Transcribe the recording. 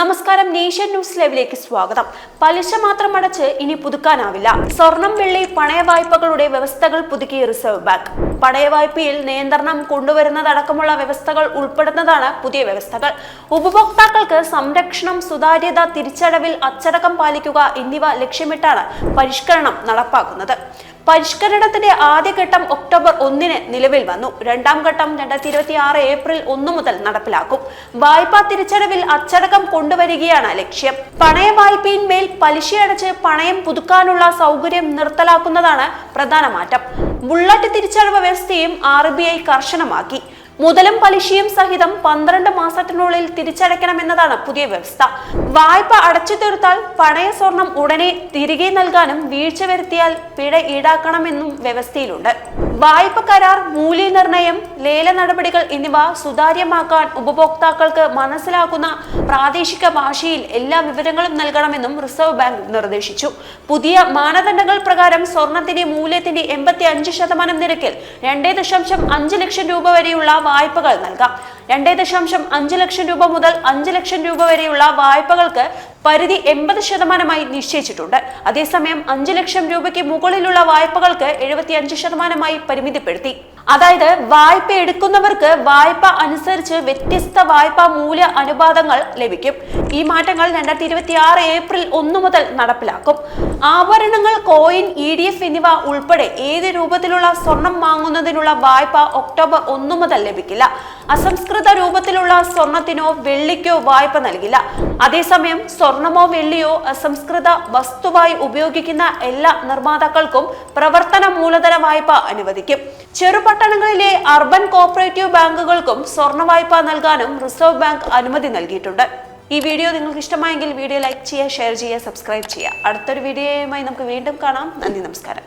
നമസ്കാരം nation news ലൈവിലേക്ക് സ്വാഗതം. പലിശ മാത്രം അടച്ച് ഇനി പുതുക്കാനാവില്ല. സ്വർണം വെള്ളി പണയ വായ്പകളുടെ വ്യവസ്ഥകൾ പുതുക്കി റിസർവ് ബാങ്ക്. പണയ വായ്പയിൽ നിയന്ത്രണം കൊണ്ടുവരുന്നതടക്കമുള്ള വ്യവസ്ഥകൾ ഉൾപ്പെടുന്നതാണ് പുതിയ വ്യവസ്ഥകൾ. ഉപഭോക്താക്കൾക്ക് സംരക്ഷണം സുതാര്യത തിരിച്ചടവിൽ അച്ചടക്കം പാലിക്കുക എന്നിവ ലക്ഷ്യമിട്ടാണ് പരിഷ്കരണം നടപ്പാക്കുന്നത്. പരിഷ്കരണത്തിന്റെ ആദ്യഘട്ടം ഒക്ടോബർ ഒന്നിന് നിലവിൽ വന്നു. രണ്ടാം ഘട്ടം രണ്ടായിരത്തി ഇരുപത്തി ആറ് ഏപ്രിൽ ഒന്ന് മുതൽ നടപ്പിലാക്കും. വായ്പാ തിരിച്ചടവിൽ അച്ചടക്കം കൊണ്ടുവരികയാണ് ലക്ഷ്യം. പണയ വായ്പയിന്മേൽ പലിശയടച്ച് പണയം പുതുക്കാനുള്ള സൗകര്യം നിർത്തലാക്കുന്നതാണ് പ്രധാന മാറ്റം. ബുള്ളറ്റ് തിരിച്ചടവ് വ്യവസ്ഥയും ആർ ബി ഐ കർശനമാക്കി. മുതലും പലിശയും സഹിതം പന്ത്രണ്ട് മാസത്തിനുള്ളിൽ തിരിച്ചടയ്ക്കണമെന്നതാണ് പുതിയ വ്യവസ്ഥ. വായ്പ അടച്ചു തീർത്താൽ പണയ സ്വർണം ഉടനെ തിരികെ നൽകാനും വീഴ്ച വരുത്തിയാൽ പിഴ ഈടാക്കണമെന്നും വ്യവസ്ഥയിലുണ്ട്. വായ്പ കരാർ മൂല്യനിർണയം ലേല നടപടികൾ എന്നിവ സുതാര്യമാക്കാൻ ഉപഭോക്താക്കൾക്ക് മനസ്സിലാക്കുന്ന പ്രാദേശിക ഭാഷയിൽ എല്ലാ വിവരങ്ങളും നൽകണമെന്നും റിസർവ് ബാങ്ക് നിർദ്ദേശിച്ചു. പുതിയ മാനദണ്ഡങ്ങൾ പ്രകാരം സ്വർണത്തിന്റെ മൂല്യത്തിന്റെ എൺപത്തി അഞ്ച് ശതമാനം നിരക്കിൽ രണ്ടേ ദശാംശം അഞ്ച് ലക്ഷം രൂപ വരെയുള്ള വായ്പകൾ നൽകാം. രണ്ടേ ദശാംശം അഞ്ച് ലക്ഷം രൂപ മുതൽ അഞ്ച് ലക്ഷം രൂപ വരെയുള്ള വായ്പകൾക്ക് പരിധി എൺപത് ശതമാനമായി നിശ്ചയിച്ചിട്ടുണ്ട്. അതേസമയം അഞ്ച് ലക്ഷം രൂപയ്ക്ക് മുകളിലുള്ള വായ്പകൾക്ക് എഴുപത്തിയഞ്ച് ശതമാനമായി പരിമിതിപ്പെടുത്തി. അതായത് വായ്പ എടുക്കുന്നവർക്ക് വായ്പ അനുസരിച്ച് വ്യത്യസ്ത വായ്പാ മൂല്യ അനുപാതങ്ങൾ ലഭിക്കും. ഈ മാറ്റങ്ങൾ രണ്ടായിരത്തി ഇരുപത്തി ആറ് ഏപ്രിൽ ഒന്നു മുതൽ നടപ്പിലാക്കും. ആഭരണങ്ങൾ കോയിൻ ഇ ഡി എഫ് എന്നിവ ഉൾപ്പെടെ ഏത് രൂപത്തിലുള്ള സ്വർണം വാങ്ങുന്നതിനുള്ള വായ്പ ഒക്ടോബർ ഒന്നു മുതൽ ലഭിക്കില്ല. അസംസ്കൃത രൂപത്തിലുള്ള സ്വർണത്തിനോ വെള്ളിക്കോ വായ്പ നൽകില്ല. അതേസമയം സ്വർണമോ വെള്ളിയോ അസംസ്കൃത വസ്തുവായി ഉപയോഗിക്കുന്ന എല്ലാ നിർമ്മാതാക്കൾക്കും പ്രവർത്തന മൂലധന വായ്പ അനുവദിക്കും. ചെറുപട്ടണങ്ങളിലെ അർബൻ കോപ്പറേറ്റീവ് ബാങ്കുകൾക്കും സ്വർണ വായ്പ നൽകാനും റിസർവ് ബാങ്ക് അനുമതി നൽകിയിട്ടുണ്ട്. ഈ വീഡിയോ നിങ്ങൾക്ക് ഇഷ്ടമായെങ്കിൽ വീഡിയോ ലൈക്ക് ചെയ്യുക ഷെയർ ചെയ്യുക സബ്സ്ക്രൈബ് ചെയ്യുക. അടുത്തൊരു വീഡിയോയുമായി നമുക്ക് വീണ്ടും കാണാം. നന്ദി നമസ്കാരം.